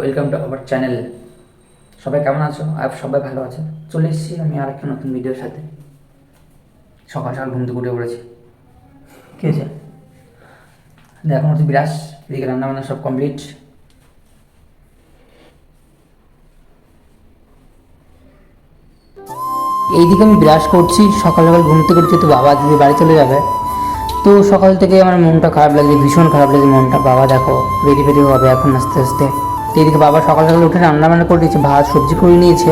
Welcome to our channel সবাই কেমন আছো? আর সবাই ভালো আছে চলে এসেছি আমি আর একটা নতুন ভিডিওর সাথে। সকাল সকাল ঘুম থেকে উঠে পড়েছি। কী হয়েছে এখন হচ্ছে বিরাস এদিকে রান্না বান্না সব কমপ্লিট এইদিকে আমি বিরাস করছি। সকাল সকাল ঘুম থেকে উঠছি তো বাবা দিদি বাড়ি চলে যাবে। তো সকাল থেকে আমার মনটা খারাপ লাগছে, ভীষণ খারাপ লাগছে মনটা। বাবা, দেখো রেডি ফেডি হবে এখন আস্তে আস্তে। তো এদিকে বাবা সকাল সকাল উঠে রান্না বান্না করে দিয়েছে, ভাত, সবজি করে নিয়েছে।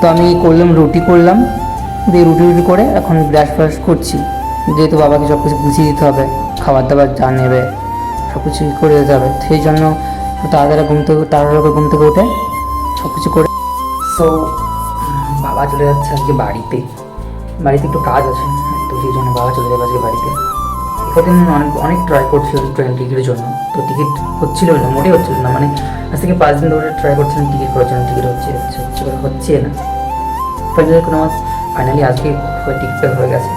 তো আমি করলাম, রুটি করলাম, দিয়ে রুটি রুটি করে এখন ব্রাশ ফ্রাশ করছি। যেহেতু বাবাকে সব কিছু গুছিয়ে দিতে হবে, খাবার দাবার যা নেবে, সব কিছু করে দিতে হবে। সেই জন্য তাড়াতাড়ি ঘুম থেকে, তাড়াতাড়ি ঘুম থেকে উঠে সব কিছু করে সো বাবা চলে যাচ্ছে আজকে বাড়িতে। বাড়িতে একটু কাজ আছে, তো সেই জন্য বাবা চলে যাবে আজকে বাড়িতে। কদিন অনেক অনেক ট্রাই করছিলাম ট্রেন টিকিটের জন্য। তো টিকিট হচ্ছিল না, মোটেই হচ্ছিল না। মানে আজ থেকে পাঁচ দিন ধরে ট্রাই করছিলাম টিকিট করার জন্য। টিকিট হচ্ছে হচ্ছে হচ্ছে না। ফাইনালি কোনো ফাইনালি আজকে টিকিটটা হয়ে গেছে।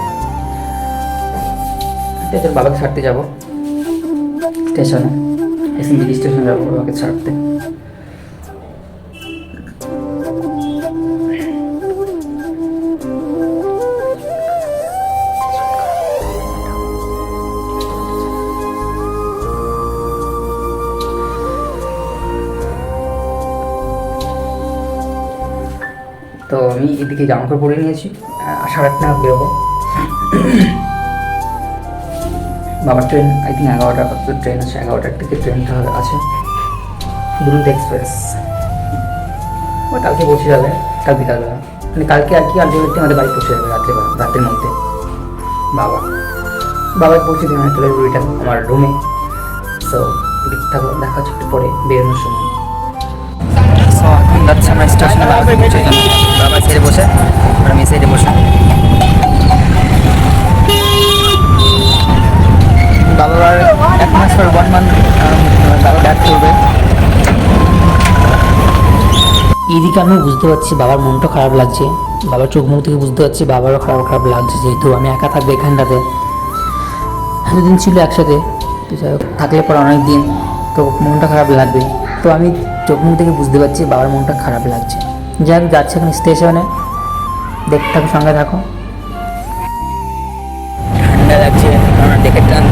আছে বাবাকে ছাড়তে যাব। স্টেশনে এসএমবি স্টেশনে যাব বাবাকে ছাড়তে। তো আমি এদিকে জামা কাপড় পরে নিয়েছি সাড়ে আটটা বেরোবো। বাবার ট্রেন আই থিঙ্ক এগারোটা ট্রেন আছে? এগারোটার থেকে ট্রেনটা আছে। দুরন্ত এক্সপ্রেস। ও কালকে পৌঁছে যাবে, কাল বিকালবেলা। মানে কালকে আর কি আলটিমেটলি আমাদের বাড়ি পৌঁছে যাবে রাত্রেবেলা, রাতের মধ্যে। বাবা। বাবা পৌঁছে দিন আমার রুমে সো থাকো, দেখা একটু পরে, বেরোনোর সময়। যাচ্ছে আমরা স্টেশনে বাবা সাইডে বসে আমি সাইডে বসে। বাবার এক মাস পর ওয়ান মান্থ বাবা ব্যাক করবে। এদিকে আমি বুঝতে পারছি বাবার মনটা খারাপ লাগছে। বাবার চোখ মুখ থেকে বুঝতে পারছি বাবারও খারাপ খারাপ লাগছে যেহেতু আমি একা থাকব এখানটাতে। এতদিন ছিল একসাথে। থাকলে পর অনেক দিন তো মনটা খারাপ লাগবে। তো আমি চোখ মুখ থেকে বুঝতে পারছি বাবার মনটা খারাপ লাগছে। যাই হোক, যাচ্ছে এখন স্টেশনে। দেখতে থাকো, সঙ্গে থাকো। ঠান্ডা লাগছে, কারণ ডেকে টান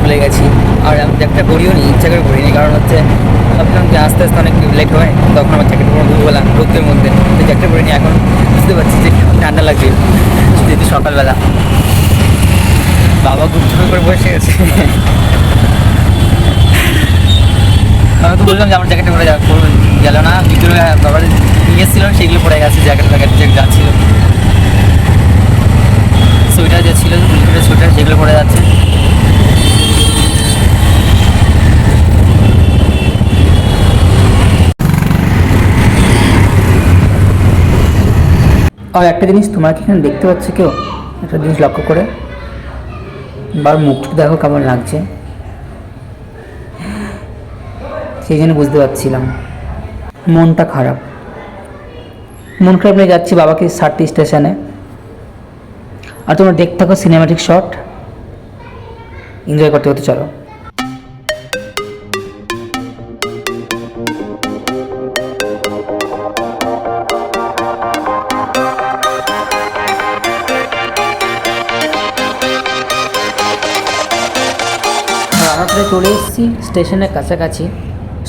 ভুলে গেছি। আর আমি জ্যাকেটটা করিও নি, ইচ্ছা করে পরিনি কারণ হচ্ছে ভাবছিলাম যে আস্তে আস্তে অনেক লেট হয়, তখন আমার জ্যাকেট পরে দুপুরবেলা রোদ্রের মধ্যে। তো জ্যাকেটটা পরিনি এখন বুঝতে পারছি যে ঠান্ডা লাগছে যেহেতু সকালবেলা। বাবা গুপ করে বসে গেছে। আমি তো বললাম যে আমার জ্যাকেটটা যাওয়া গেল না। ভিতরে বাবার নিয়ে এসেছিলাম সেগুলো পরে গেছে জ্যাকেট প্যাকেট যে ছিল সোয়েটার যে ছিল উল্টোটা সোয়েটার সেগুলো পরে যাচ্ছে। আর একটা জিনিস, তোমার কি এখানে দেখতে পাচ্ছ কেউ? একটা জিনিস লক্ষ্য করে। বার মুখটা দেখো কেমন লাগছে। সেই জন্য বুঝতে পারছিলাম। মনটা খারাপ। মন খারাপ নিয়ে যাচ্ছি বাবাকে ষাটটি স্টেশনে। আর তোমরা দেখতে থাকো সিনেমাটিক শট এনজয় করতে করতে চলো। চলে এসেছি স্টেশনের কাছাকাছি।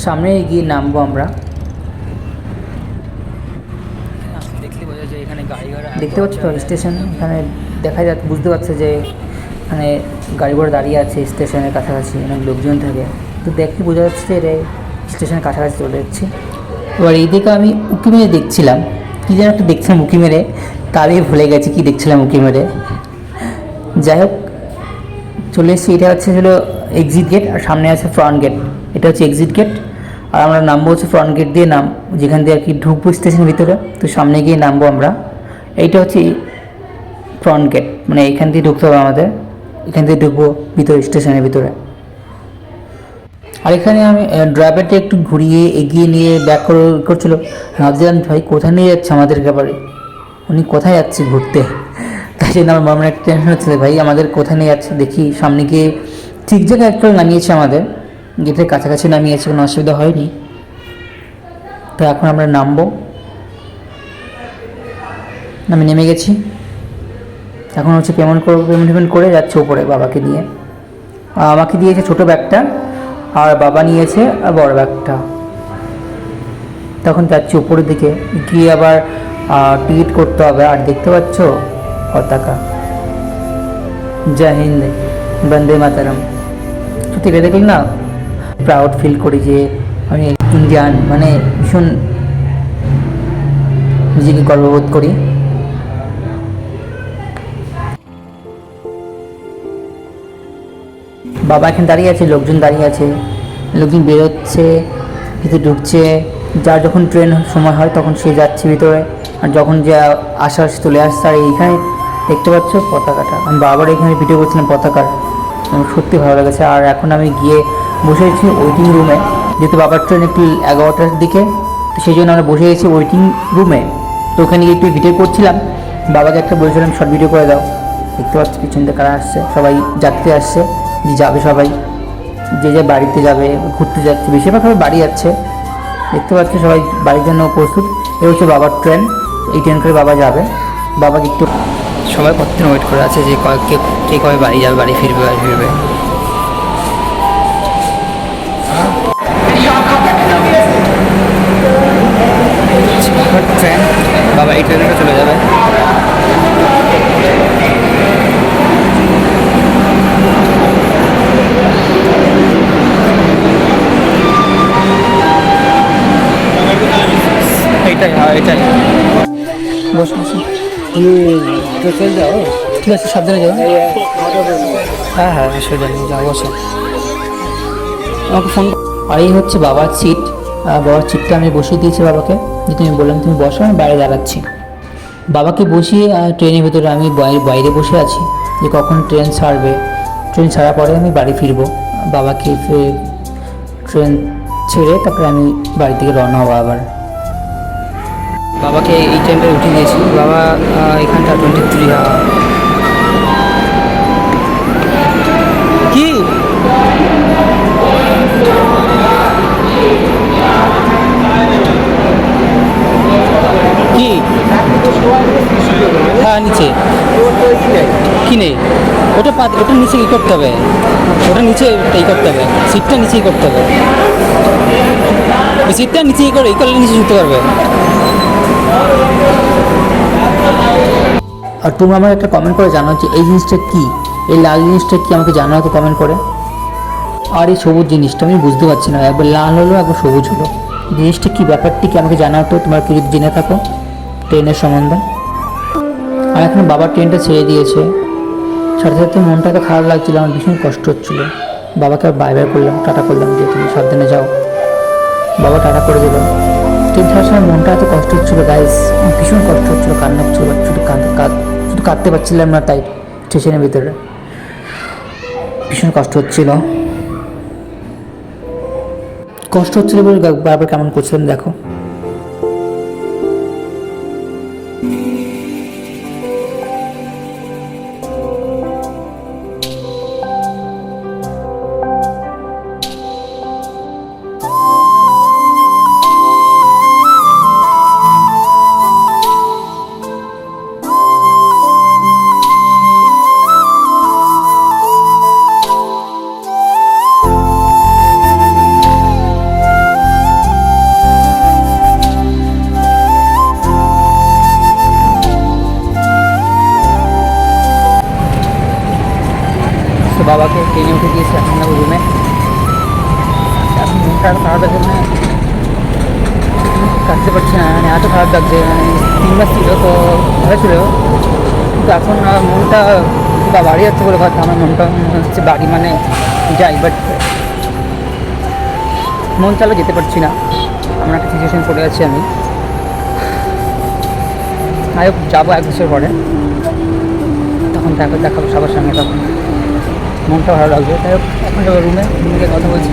সামনে গিয়ে নামবো আমরা। দেখতে পাচ্ছ তো স্টেশন? এখানে দেখা যাচ্ছে বুঝতে পারছে যে এখানে গাড়ি ঘোড়া দাঁড়িয়ে আছে স্টেশনের কাছাকাছি অনেক লোকজন থাকে। তো দেখে বোঝা যাচ্ছে যে এটা স্টেশনের কাছাকাছি চলে যাচ্ছে। এবার এইদিকে আমি উঁকি মেরে দেখছিলাম। কী যেন একটা দেখছিলাম উকি মেরে। তারই ভুলে গেছি কী দেখছিলাম উকি মেরে। যাই হোক চলে এসেছি এটা হচ্ছে হলো এক্সিট গেট আর সামনে আছে ফ্রন্ট গেট এটা হচ্ছে এক্সিট গেট আর আমরা নামবো হচ্ছে ফ্রন্ট গেট দিয়ে নাম, যেখান দিয়ে আর কি ঢুকবো স্টেশনের ভিতরে, তো সামনে গিয়ে নামবো আমরা। এইটা হচ্ছে ফ্রন্ট গেট মানে এখান দিয়ে ঢুকতে হবে আমাদের, এখান দিয়ে ঢুকবো ভিতরে স্টেশনের ভিতরে। আর এখানে আমি ড্রাইভারটা একটু ঘুরিয়ে এগিয়ে নিয়ে ব্যাক করে, করছিল। ভাবছিলাম, ভাই, কোথায় নিয়ে যাচ্ছে আমাদেরকে আবার উনি কোথায় যাচ্ছে ঘুরতে? তাই জন্য আমার মনে একটা টেনশন হচ্ছে ভাই, আমাদের কোথায় নিয়ে যাচ্ছে? দেখি, সামনে গিয়ে ঠিক জায়গায় একটা নামিয়েছে আমাদের। গেটের কাছাকাছি নামিয়েছে কোনো অসুবিধা হয়নি। তো এখন আমরা নামবো। আমি নেমে গেছি। এখন হচ্ছে পেমেন্ট করব পেমেন্ট টেমেন্ট করে যাচ্ছে উপরে বাবাকে নিয়ে। আর আমাকে দিয়েছে ছোটো ব্যাগটা, আর বাবা নিয়েছে আর বড় ব্যাগটা। তখন যাচ্ছি উপরের দিকে। গিয়ে আবার টিকিট করতে হবে। আর দেখতে পাচ্ছ? পতাকা। জয় হিন্দ, বন্দে মাতারাম। সত্যি এটা দেখলে না? প্রাউড ফিল করি যে আমি ইন্ডিয়ান মানে ভীষণ নিজেকে গর্ববোধ করি। বাবা এখানে দাঁড়িয়ে আছে, লোকজন দাঁড়িয়ে আছে, লোকজন বেরোচ্ছে, ভিতরে ঢুকছে। যার যখন ট্রেন সময় হয় তখন সে যাচ্ছে ভিতরে। আর যখন যে আসার চলে আসছে আর এইখানে দেখতে পাচ্ছ পতাকাটা। আমি বাবার এখানে ভিডিও করছিলাম পতাকার। আমার সত্যি ভালো লেগেছে। আর এখন আমি গিয়ে বসে আছি ওয়েটিং রুমে যেহেতু বাবার ট্রেন একটু এগারোটার দিকে, তো সেই জন্য আমরা বসে গেছি ওয়েটিং রুমে তো ওখানে গিয়ে একটু ভিডিও করছিলাম। বাবাকে একটা বলেছিলাম, শর্ট ভিডিও করে দাও। দেখতে পাচ্ছি পিছন থেকে কারা আসছে। সবাই যাত্রী আসছে, যে যাবে সবাই। যে যে বাড়িতে যাবে, ঘুরতে যাচ্ছে, বেশিরভাগ সবাই বাড়ি যাচ্ছে। দেখতে পাচ্ছি সবাই বাড়ির জন্য প্রস্তুত। এই হচ্ছে বাবার ট্রেন এই ট্রেন করে বাবা যাবে। বাবাকে একটু সবাই কতদিন ওয়েট করে আছে যে কে কে কবে বাড়ি যাবে, বাড়ি ফিরবে বাড়ি ফিরবে? ট্রেন বাবা এই ট্রেনে চলে যাবে। হ্যাঁ এটাই বস যাও? ঠিক আছে যাও। হ্যাঁ হ্যাঁ আমাকে আর এই হচ্ছে বাবার সিট বাবার সিটটা আমি বসিয়ে দিয়েছি বাবাকে। যে তুমি বললাম তুমি বসো, আমি বাইরে দাঁড়াচ্ছি। বাবাকে বসিয়ে ট্রেনের ভেতরে আমি বাই- বাইরে বসে আছি যে কখন ট্রেন ছাড়বে। ট্রেন ছাড়ার পরে আমি বাড়ি ফিরব। বাবাকে ট্রেন ছেড়ে তারপরে আমি বাড়ি থেকে রওনা হব আবার। বাবাকে এই ট্রেনটা উঠে দিয়েছি বাবা এখানটা টোয়েন্টি থ্রি কি? হ্যাঁ নিচে। কি নেই? ওটা পা- ওটা নিচে কি করতে হবে? ওটা নিচে এই করতে হবে। সিটটা নিচেই করতে হবে। সিটটা নিচেই করে, এই করলে নিচে শুতে পারবে। আর তুমি আমার একটা কমেন্ট করে জানাও যে এই জিনিসটা কি? এই লাল জিনিসটা কি আমাকে জানাও তো কমেন্ট করে? আর এই সবুজ জিনিসটা, আমি বুঝতে পারছি না। একবার লাল হলো, একবার সবুজ হলো। জিনিসটা কি, ব্যাপারটি কি আমাকে জানাও তো? তোমার কি জেনে থাকো। ট্রেনের সম্বন্ধে। আর এখন বাবার ট্রেনটা ছেড়ে দিয়েছে। সাথে সাথে মনটা তো খারাপ লাগছিল, আমার ভীষণ কষ্ট হচ্ছিল। বাবাকে বাই বাই করলাম, টাটা করলাম যে, তুমি সাবধানে যাও। বাবা টাটা করে দিল। ট্রেন ছাড়ার সময় মনটা এত কষ্ট হচ্ছিল গাইস ভীষণ কষ্ট হচ্ছিল, কান্না হচ্ছিল শুধু শুধু কাঁদতে পারছিলাম না তাই স্টেশনের ভিতরে। ভীষণ কষ্ট হচ্ছিল। কষ্ট হচ্ছিল বলে বারবার কেমন করছিলাম দেখো। তো বাবাকে ট্রেনে উঠে দিয়েছে এখন যাব রুমে এখন মনটা খারাপ লাগছে মানে কাটতে পারছি না মানে এত খারাপ লাগছে মানে তিন মাস ছিল তো ভালো ছিল। কিন্তু এখন মনটা বা বাড়ি যাচ্ছে বলে কথা, আমার মনটা হচ্ছে বাড়ি মানে যাই বাট মন চালা যেতে পারছি না। আমার একটা সিচুয়েশন পড়ে আছি আমি। যাব এক বছর পরে। তখন দেখা দেখাবো সবার সঙ্গে তখন। মনটা ভালো লাগবে। তাই এখন রুমে রুমে কথা বলছি।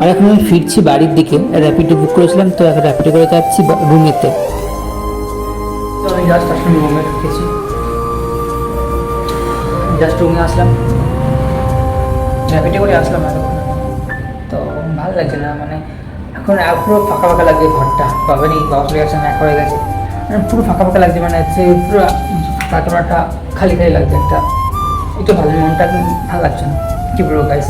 আর এখন আমি ফিরছি বাড়ির দিকে। র্যাপিডো বুক করেছিলাম তো এখন র্যাপিডো করে যাচ্ছি রুমেতে তো আমি জাস্ট আসলাম রুমে ঢুকেছি জাস্ট রুমে আসলাম। র্যাপিডো করে আসলাম এতক্ষণ তো ভালো লাগছে না মানে এখন পুরো ফাঁকা ফাঁকা লাগছে ঘরটা। বাবা নেই বাবা চলে গেছে একা হয়ে গেছে। মানে পুরো ফাঁকা ফাঁকা লাগছে মানে হচ্ছে পুরো পাতলাটা খালি খালি লাগছে একটা। একটু ভালো মনটা ভালো লাগছে না। কি বলব গাইস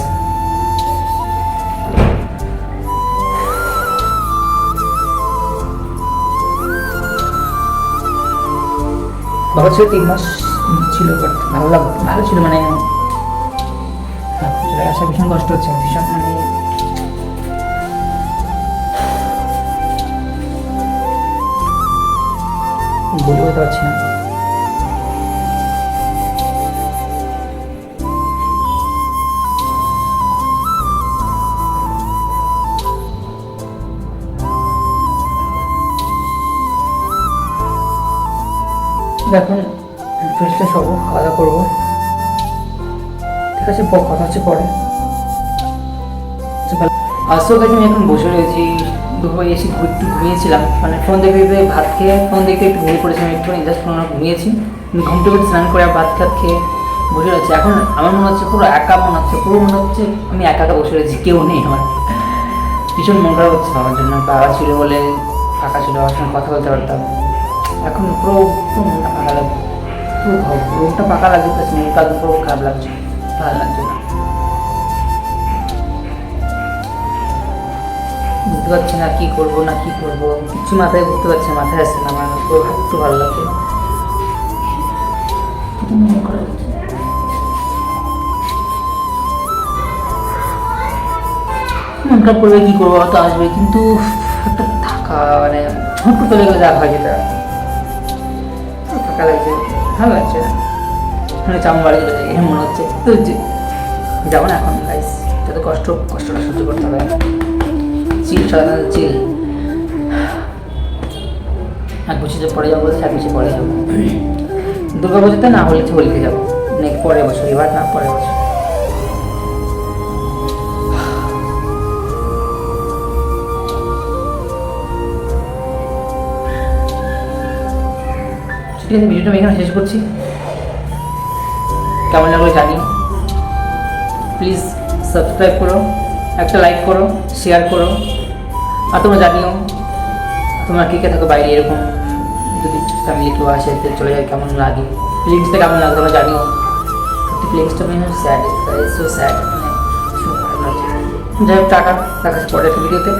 বাবা ছিল তিন মাস ছিল বাট ভালো লাগ ভালো ছিল মানে হ্যাঁ, আসা ভীষণ কষ্ট হচ্ছে ভীষণ মানে বলে বলতে পারছি না। এখন ফ্রেশ ফ্রেশ হব খাওয়া দাওয়া করব। ঠিক আছে কথা হচ্ছে পরে। আসো কাছে আমি এখন বসে রয়েছি। দুপুরে এসে একটু ঘুমিয়েছিলাম। মানে ফোন দেখে দেখে ভাত খেয়ে ফোন দেখে একটু ঘুমিয়ে পড়েছিলাম একটু জাস্ট ফোন ঘুমিয়েছি। ঘুম থেকে স্নান করে ভাত খাত খেয়ে বসে রয়েছি। এখন আমার মনে হচ্ছে পুরো একা, মনে হচ্ছে পুরো মনে হচ্ছে আমি একা একা বসে রয়েছি, কেউ নেই আমার। ভীষণ মন খারাপ হচ্ছে বাবার জন্য। বাবা ছিল বলে ফাঁকা ছিল বাবার সঙ্গে কথা বলতে পারতাম। এখন পুরো পুরো মনটা ফাঁকা লাগছে পুরো ঘর রুমটা ফাঁকা লাগছে প্লাস মনটা একদম পুরো খারাপ লাগছে ভালো লাগছে না। বুঝতে পারছি না কি করব না কি করব কিছু মাথায় বুঝতে পারছি মাথায় আসছে না আমার পুরো একটু ভালো লাগছে মন। মন খারাপ করবে কি করব হয়তো আসবে কিন্তু একটা থাকা মানে হুট করে যা হয় যেটা ফাঁকা লাগছে। ভালো লাগছে মানে চাম বাড়ি চলে যাই মনে হচ্ছে, তো যাব না এখন গাইস যাতে কষ্ট, কষ্টটা সহ্য করতে হবে চিল, সাধারণত চিল। এক বছর পরে যাব বলছে এক বছর পরে যাব। দুর্গা পুজোতে না হলে হোলিতে যাব। নেক্সট পরের বছর, এবার না, পরের বছর। ঠিক আছে ভিডিওটা আমি এখানে শেষ করছি। কেমন লাগল জানিও প্লিজ সাবস্ক্রাইব করো, একটা লাইক করো শেয়ার করো। আর তোমরা জানিও, তোমরা কে কে থাকো বাইরে এরকম। যদি ফ্যামিলি কেউ আসে চলে যায়, কেমন লাগে। ফিলিংসটা কেমন লাগে তোমরা জানিও। ফিলিংসটা মানে স্যাড সো স্যাড। যাই হোক টাকা দেখা পরের ভিডিওতে